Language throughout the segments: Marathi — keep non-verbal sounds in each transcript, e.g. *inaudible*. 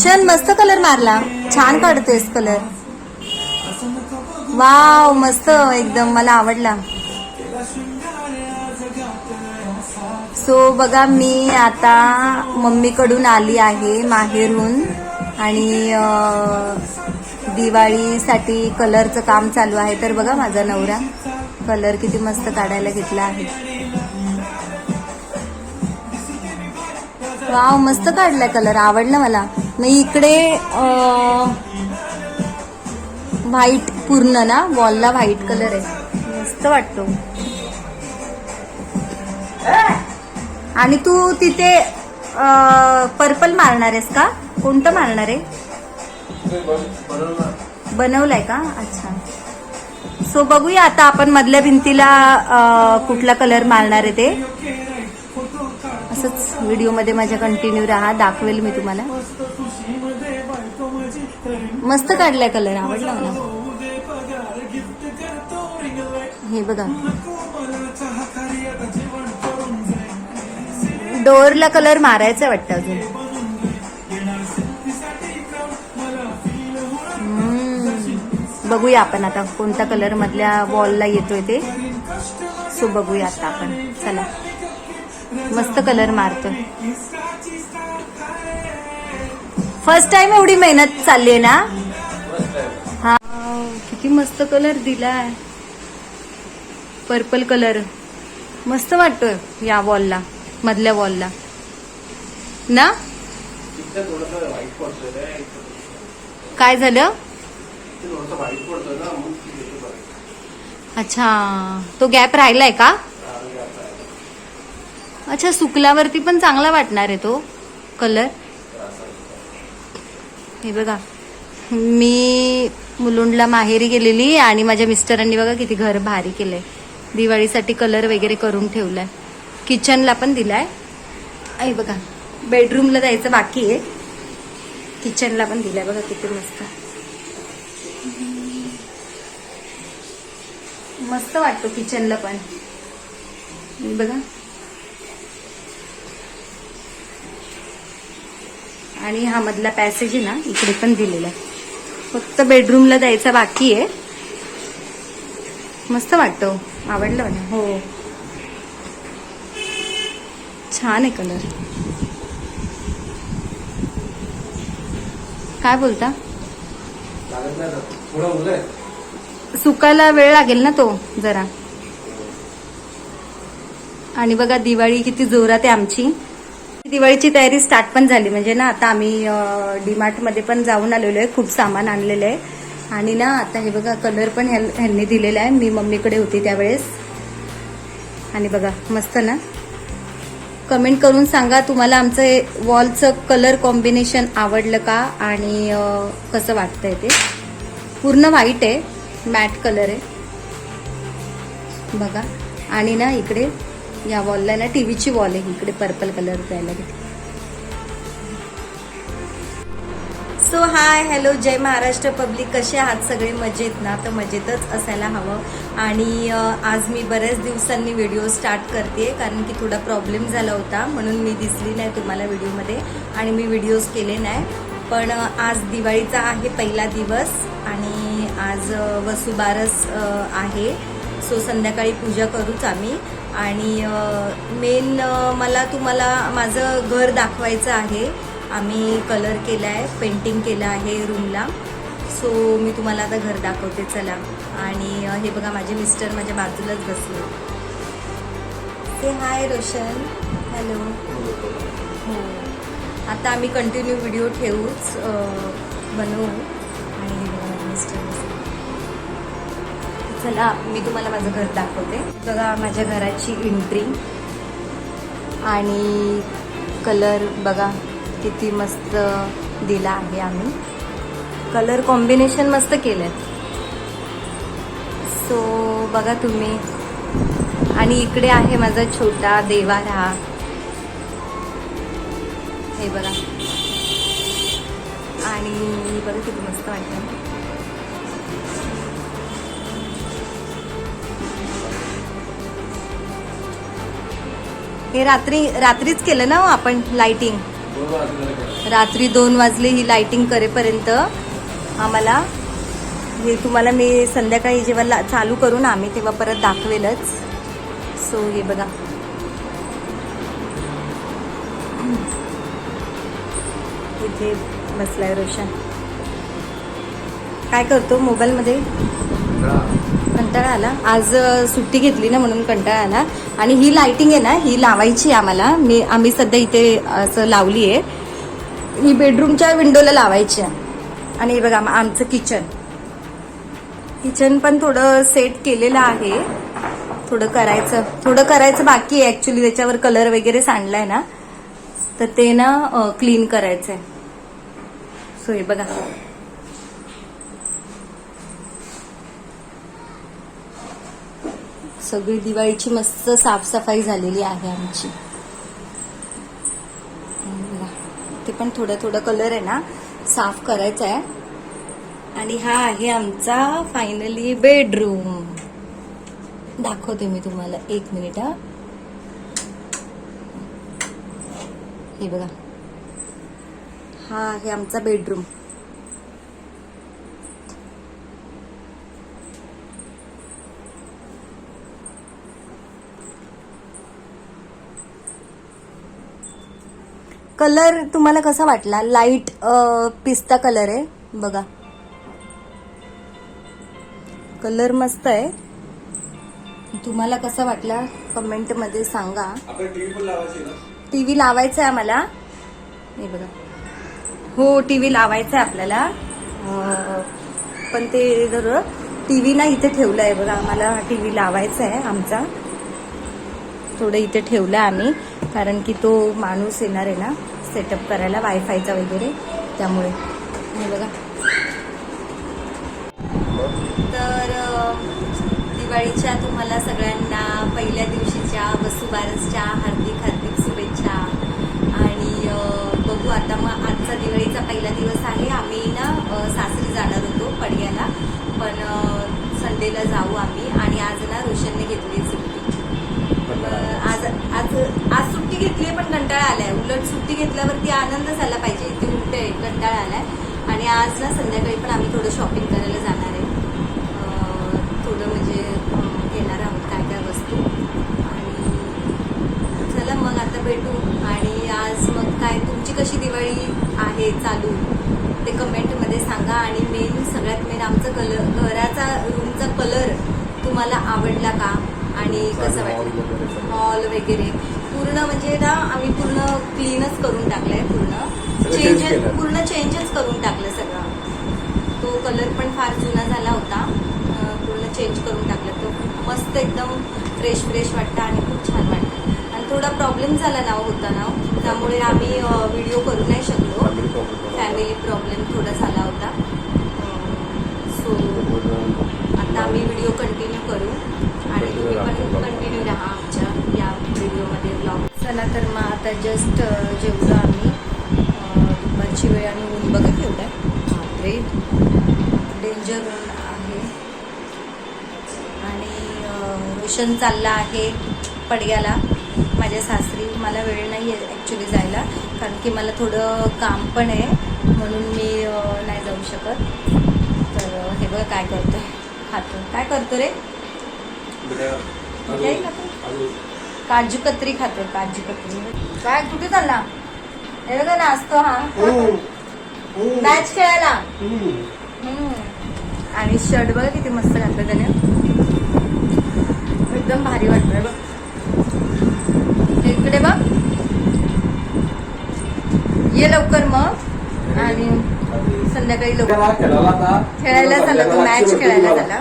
भूषण मस्त कलर मारला. छान काढतोयस कलर. वाव मस्त एकदम मला आवडला. सो बघा मी आता मम्मीकडून आली आहे माहेरून आणि दिवाळीसाठी कलरचं काम चालू आहे. तर बघा माझा नवरा कलर किती मस्त काढायला घेतला आहे. वाव मस्त काढलाय कलर. आवडला मला. मग इकडे व्हाईट पूर्ण ना? वॉलला व्हाईट कलर आहे. मस्त वाटतो. आणि तू तिथे पर्पल मारणार आहेस का? कोणतं मारणार आहे? बनवलंय का? अच्छा. सो बघूया आता आपण मधल्या भिंतीला कुठला कलर मारणार आहे ते. असंच व्हिडिओमध्ये माझ्या कंटिन्यू राहा दाखवेल मी तुम्हाला. मस्त काढलाय कलर आवडला मला. हे बघा. डोअरला कलर मारायचा वाटतं अजून. बघूया आपण आता कोणत्या कलर मधल्या वॉलला येतोय ते. सो बघूया आता आपण. चला. मस्त कलर मारतोय फर्स्ट टाइम एवढी मेहनत चालली आहे ना? हा किती मस्त कलर दिलाय. पर्पल कलर मस्त वाटतोय या वॉलला मधल्या वॉलला ना? काय झालं? अच्छा तो गॅप राहिलाय का? अच्छा सुकल्यावरती पण चांगला वाटणार आहे तो कलर हे बघा मी मुलुंडला माहेरी गेलेली आणि माझ्या मिस्टरांनी बघा किती घर भारी केलंय. दिवाळीसाठी कलर वगैरे करून ठेवलाय. किचनला पण दिलाय. आई बघा बेडरूमला जायचं बाकी आहे. किचनला पण दिलाय बघा किती मस्त. मस्त वाटतो किचनला पण. हे बघा. आणि हा मधला पॅसेज आहे ना इकडे पण दिलेला आहे. फक्त बेडरूमला द्यायचा बाकी आहे. मस्त वाटतो हो. आवडलं ना हो. छान आहे कलर काय बोलता? सुकायला वेळ लागेल ना तो जरा. आणि बघा दिवाळी किती जोरात आहे आमची. दिवाळीची तयारी स्टार्ट पण झाली. म्हणजे ना आता आम्ही डीमार्टमध्ये पण जाऊन आलेलो आहे. खूप सामान आणलेलं आहे. आणि ना आता हे बघा कलर पण ह्यां- ह्यांनी दिलेला आहे. मी मम्मीकडे होती त्यावेळेस. आणि बघा मस्त ना? कमेंट करून सांगा तुम्हाला आमचं वॉलचं कलर कॉम्बिनेशन आवडलं का? आणि कसं वाटतंय ते? पूर्ण व्हाईट आहे. मॅट कलर आहे. बघा. आणि ना इकडे या वॉलला ना टीव्हीची वॉल आहे. इकडे पर्पल कलर द्यायला घेतली सो हाय हॅलो जय महाराष्ट्र पब्लिक कसे आहात? सगळे मजेत ना? तर मजेतच असायला हवं. आणि आज मी बऱ्याच दिवसांनी व्हिडिओ स्टार्ट करते कारण की थोडा प्रॉब्लेम झाला होता. म्हणून मी दिसली नाही तुम्हाला व्हिडिओमध्ये आणि मी व्हिडिओज केले नाही. पण आज दिवाळीचा आहे पहिला दिवस आणि आज वसुबारस आहे. सो संध्याकाळी पूजा करूच आम्ही. आणि मेन मला तुम्हाला माझं घर दाखवायचं आहे. आम्ही कलर केला आहे पेंटिंग केलं आहे रूमला सो मी तुम्हाला आता घर दाखवते चला. आणि हे बघा माझे मिस्टर माझ्या बाजूलाच बसले. ते हाय रोशन. हॅलो हो. आता आम्ही कंटिन्यू व्हिडिओ ठेवूच बनवू. आणि हे बघा मिस्टर चला मी तुम्हाला माझं घर दाखवते. बघा माझ्या घराची एंट्री आणि कलर बघा किती मस्त दिला आहे आम्ही. कलर कॉम्बिनेशन मस्त केलं सो बघा तुम्ही. आणि इकडे आहे माझा छोटा देवारा. हे बघा. आणि बघा किती मस्त वाटतं हे रात्री रात्रीच केलं ना हो आपण लाइटिंग रात्री दोन वाजले ही लाइटिंग करेपर्यंत आम्हाला हे तुम्हाला मी संध्याकाळी जेव्हा ला- चालू करू ना आम्ही तेव्हा परत दाखवेलच. सो हे बघा. इथे बसलाय रोशन. काय करतो मोबाईलमध्ये? कंटाळा आला. आज सुट्टी घेतली ना म्हणून कंटाळा आला. आणि ही लाइटिंग आहे ना ही लावायची आहे आम्हाला. मी आम्ही सध्या इथे असं लावली आहे ही बेडरूमच्या विंडोला लावायची आहे. आणि हे बघा आमचं किचन किचन पण थोडं सेट केलेलं आहे. थोडं करायचं थोडं करायचं बाकी आहे ऍक्च्युली त्याच्यावर कलर वगैरे सांडलाय ना. तर ते ना क्लीन करायचंय. सो हे बघा. सगळी दिवाळीची मस्त साफसफाई झालेली आहे आमची. ते पण थोडं थोडं कलर आहे ना साफ करायचा आहे आणि हा आहे आमचा फायनली बेडरूम दाखवते मी तुम्हाला एक मिनिट हा. हे बघा. हा आहे आमचा बेडरूम कलर तुम्हाला कसा वाटला? लाइट पिस्ता कलर आहे. बघा. कलर मस्त आहे. तुम्हाला कसा वाटला? कमेंटमध्ये सांगा. टीव्ही पण लावायची आहे आम्हाला. हे बघा. हो टीव्ही लावायचा आहे आपल्याला पण ते जर टीव्ही ना इथे ठेवलं आहे बघा. आम्हाला टीव्ही लावायचा आहे आमचा. थोडं इथे ठेवलं आम्ही. कारण की तो माणूस येणार आहे ना सेटअप करायला वायफायचा वगैरे त्यामुळे. बघा. तर दिवाळीच्या तुम्हाला सगळ्यांना पहिल्या दिवशीच्या वसुबारसच्या हार्दिक हार्दिक शुभेच्छा. आणि बघू आता मग आजचा दिवाळीचा पहिला दिवस आहे. आम्ही ना सासरी जाणार होतो पडियाला. पण संडेला जाऊ आम्ही. आणि आज ना रोशनने घेतली सुट्टी. आज आज सुट्टी घेतली पण कंटाळा आलाय. उलट सुट्टी घेतल्यावरती आनंद झाला पाहिजे. ते उलट आहे कंटाळा आलाय. आणि आज ना संध्याकाळी पण आम्ही थोडं शॉपिंग करायला जाणार आहे. थोडं म्हणजे येणार घेणार आहोत काय काय वस्तू. आणि चला मग आता भेटू. आणि आज मग काय तुमची कशी दिवाळी आहे चालू? ते कमेंटमध्ये सांगा. आणि मेन सगळ्यात मेन आमचं कलर घराचा रूमचा कलर तुम्हाला आवडला का? आणि कसं वाटलं? हॉल वगैरे. पूर्ण म्हणजे ना आम्ही पूर्ण क्लीनच करून टाकलंय पूर्ण. सगळं change चेंज केलं. पूर्ण चेंजच करून टाकलं सगळं. तो कलर पण फार जुना झाला होता. पूर्ण चेंज करून टाकला. तो मस्त एकदम फ्रेश फ्रेश वाटतं आणि खूप छान वाटतं. आणि थोडा प्रॉब्लेम झाला ना होता ना त्यामुळे आम्ही व्हिडिओ करू नाही शकलो फॅमिली प्रॉब्लेम थोडा झाला होता सो आता आम्ही व्हिडिओ कंटिन्यू करू तुम्ही पण कंटिन्यू राहा आमच्या या व्हिडिओमध्ये ब्लॉग चला तर मग आता जस्ट जेवढं आम्ही. दुपारची वेळ आणि ऊन बघत केवढं आहे बापरे. डेंजर ऊन आहे. आणि रोशन चालला आहे पडग्याला. माझ्या सासरी मला वेळ नाही आहे ॲक्च्युली जायला. कारण की मला थोडं काम पण आहे. म्हणून मी नाही जाऊ शकत. तर हे बघा काय करतोय. खातो. काय करतो रे? खातो काजू कतरी खातो काजू कतरी. काय कुठे चालला? हे बघा नाचतो हा. मॅच खेळायला. आणि शर्ट बघा किती मस्त घातलं त्याने. एकदम भारी वाटतंय बघ. इकडे बघ. ये लवकर मग. आणि संध्याकाळी लवकर. खेळायला झाला तो, match खेळायला झाला.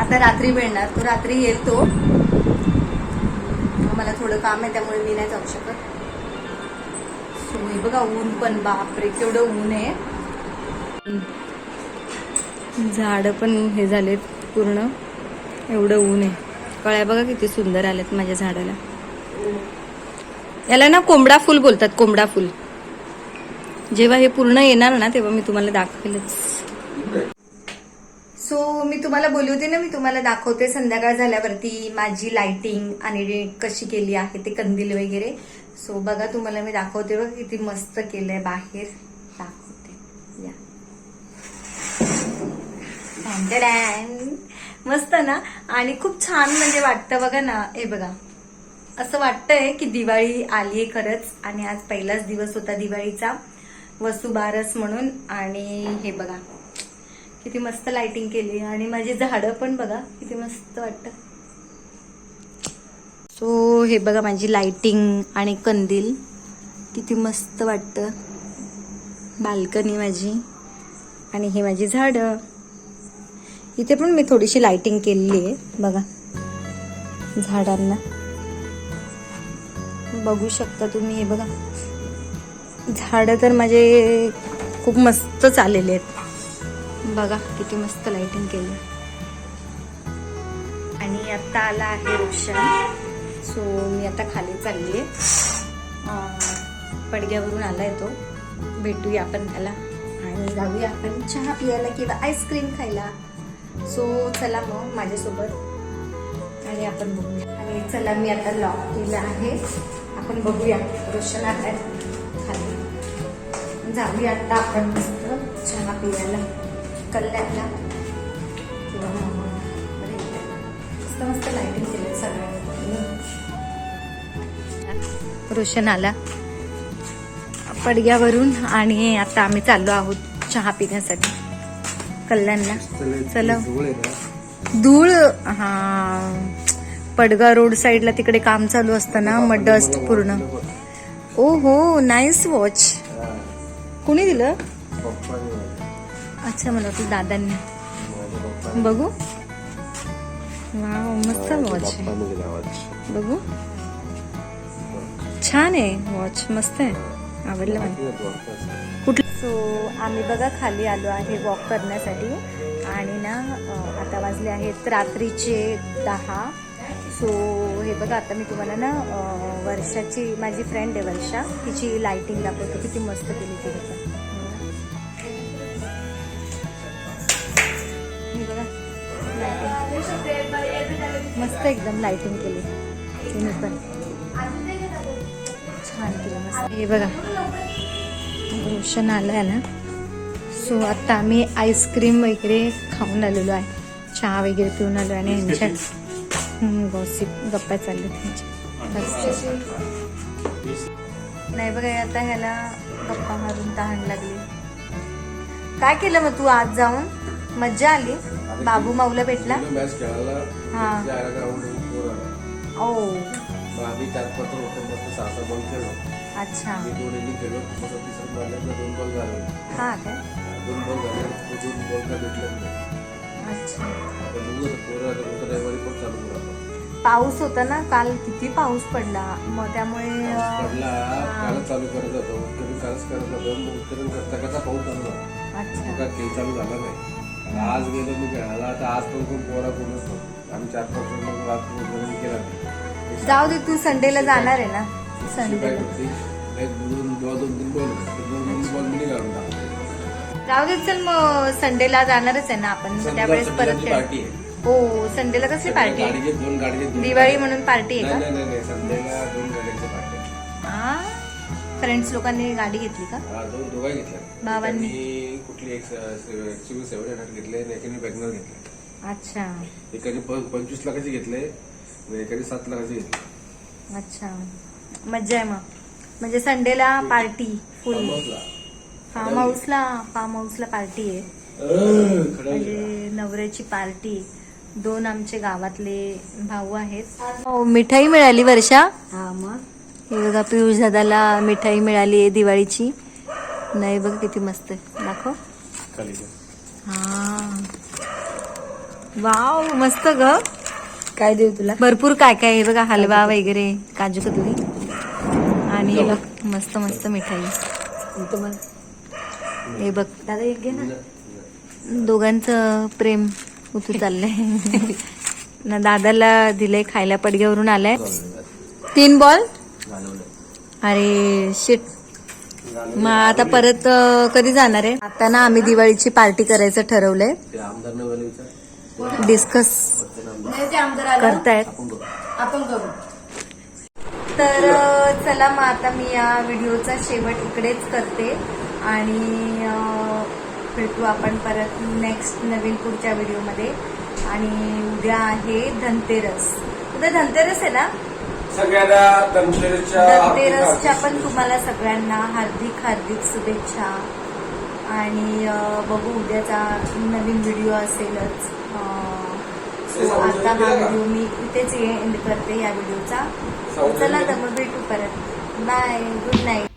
आता रात्री मिळणार. तो रात्री येईल तो मला थोडं काम आहे त्यामुळे मी नाही जाऊ शकत. So, हे बघा ऊन पण बापरे केवढं ऊन आहे. झाड पण हे झालेत पूर्ण. एवढं ऊन आहे. कळ्या बघा किती सुंदर आल्यात माझ्या झाडाला. याला ना कोंबडा फुल बोलतात कोंबडा फुल. जेव्हा हे पूर्ण येणार ना तेव्हा मी तुम्हाला दाखवेलच. सो मी तुम्हाला बोलली होती ना मी तुम्हाला दाखवते संध्याकाळ झाल्यावरती माझी लाइटिंग आणि कशी केली आहे ते कंदील वगैरे. सो बघा तुम्हाला मी दाखवते बघ किती मस्त केलंय बाहेर. दाखवते. या. मस्त ना? आणि खूप छान म्हणजे वाटतं बघा ना हे बघा. असं वाटतंय की दिवाळी आलीये खरंच. आणि आज पहिलाच दिवस होता दिवाळीचा. वसुबारस म्हणून. आणि हे बघा. किती मस्त लाइटिंग केली. आणि माझी झाडं पण बघा किती मस्त वाटतं. सो हे बघा माझी लाइटिंग आणि कंदील. किती मस्त वाटतं. बाल्कनी माझी. आणि हे माझी झाडं. इथे पण मी थोडीशी लाइटिंग केलेली आहे. बघा. झाडांना. बघू शकता तुम्ही हे बघा. झाडं तर माझे खूप मस्त चाललेले आहेत. बघा किती मस्त लाइटिंग केली आणि आता आला आहे रोशन. सो मी आता खाली चालली आहे. पडग्यावरून आहे तो. भेटूया आपण त्याला. आणि जाऊया आपण चहा पियाला किंवा आईस्क्रीम खायला. सो चला मग माझ्यासोबत. आणि आपण बघूया. आणि चला मी आता लॉक केलं आहे. आपण बघूया. रोशन आहे खाली. जाऊया आता आपण मस्त चहा पियाला. कल्याणला. किंवा मस्त मस्त लाईटिंग केलं सगळ्यांनी. रोशन आला पडग्यावरून आणि आता आम्ही चाललो आहोत चहा पिण्यासाठी. कल्याणला. चला. धूळ हा. पडगा रोड साईडला तिकडे काम चालू असतं ना मग डस्ट पूर्ण ओ हो नाईस वॉच कुणी दिलं? अच्छा मला वाटलं दादांनी. बघू. वाव मस्त वॉच बघू. छान आहे वॉच मस्त आहे. आवडलं मला. कुठलं? सो आम्ही बघा खाली आलो आहे वॉक करण्यासाठी. आणि ना आता वाजले आहेत रात्रीचे दहा. सो हे बघा आता मी तुम्हाला ना वर्षाची माझी फ्रेंड आहे वर्षा. तिची लाइटिंग दाखवतो. किती मस्त केली ती. मस्त एकदम लाइटिंग केली. तिने पण. छान केलं मस्त. हे बघा. रोशन आलाय ना. सो आता आम्ही आईस्क्रीम वगैरे खाऊन आलेलो आहे. चहा वगैरे पिऊन आलो आणि यांच्या गॉसिप गप्पा चालले त्यांच्या नाही बघा आता ह्याला गप्पा मारून तहान लागली. काय केलं मग तू आज जाऊन? मज्जा आली? बाबू माऊला भेटला? मॅच खेळायला हा. जायला ग्राउंड पोर आला ओ. मग आम्ही चार पाच होतो मस्त सहा सहा बॉल खेळलो. अच्छा. मी दोन इनिंग खेळलो मस्त तिसऱ्या बॉलला दोन बॉल झाले. हा काय? दोन बॉल झाले तो दोन बॉल काय भेटले नाही. अच्छा. आता बघू आता पोरं आता कोणतं रविवारी पण चालू करू आता. पाऊस होता ना काल किती पाऊस पडला. मग त्यामुळे पडला कालच चालू करत होतो. उत्तरण कालच करत होतो. मग उत्तरण करता करता पाऊस चालू झाला अच्छा चालू झाला नाही. आज गेलो मी खेळायला तर आज पण खूप पोरा कोणच नव्हतं आम्ही चार पाच जण मग रात्री उत्तरण केला. जाऊ दे तू संडेला जाणार आहे ना? संडेला दोन तीन बॉल. दोन बॉल मी काढून जाऊ दे चल मग संडेला जाणारच आहे ना आपण. त्यावेळेस परत पार्टी आहे. हो संडेला कसली पार्टी दिवाळी म्हणून पार्टी आहे का? दोन पार्टी फ्रेंड्स लोकांनी गाडी घेतली का? हा दोन दोघा घेतल्या. भावांनी? एकाने कुठली एक एक्सयू सेव्हन हंड्रेड घेतले आणि एकाने वॅगनर घेतले. अच्छा. एकाने प- पंचवीस लाखाचे घेतले आणि एकाने सात लाखाचे घेतले. अच्छा. मज्जा आहे मग. म्हणजे संडेला पार्टी फुल. फार्म हाऊसला फार्म हाऊसला पार्टी आहे. म्हणजे नवऱ्याची पार्टी. दोन आमचे गावातले भाऊ आहेत. हो, मिठाई मिळाली वर्षा? हा मग? हे बघा पियुष दादाला मिठाई मिळाली आहे दिवाळीची. नाही बघ किती मस्त आहे. दाखव. हा. वाव मस्त ग. काय देऊ तुला? भरपूर काय काय आहे बघा हलवा वगैरे काजू कतली. आणि हे बघ मस्त मस्त मिठाई. हे बघ. दादा एक घे ना. दोघांचं प्रेम उतू चाललंय. *laughs* ना दादाला दिलंय खायला पडग्यावरून आलाय. तीन बॉल. अरे शिट मग आता परत कधी जाणार आहे? आता ना आम्ही दिवाळीची पार्टी करायचं ठरवलंय. ते आमदार नवले विचार डिस्कस नाही ते आमदार आलं करतायत. आपण करू आपण करू तर चला मग आता मी या व्हिडिओचा शेवट इकडेच करते. आणि भेटू आपण परत नेक्स्ट नवीन पुढच्या व्हिडिओमध्ये. आणि उद्या आहे धनतेरस. उद्या धनतेरस आहे ना? सगळ्यांना धनतेरसच्या धनतेरसच्या पण तुम्हाला सगळ्यांना हार्दिक हार्दिक शुभेच्छा. आणि बघू उद्याचा नवीन व्हिडिओ असेलच. आता हा व्हिडिओ मी इथेच एंड करते या व्हिडिओचा चला तर मग भेटू परत. Bye good night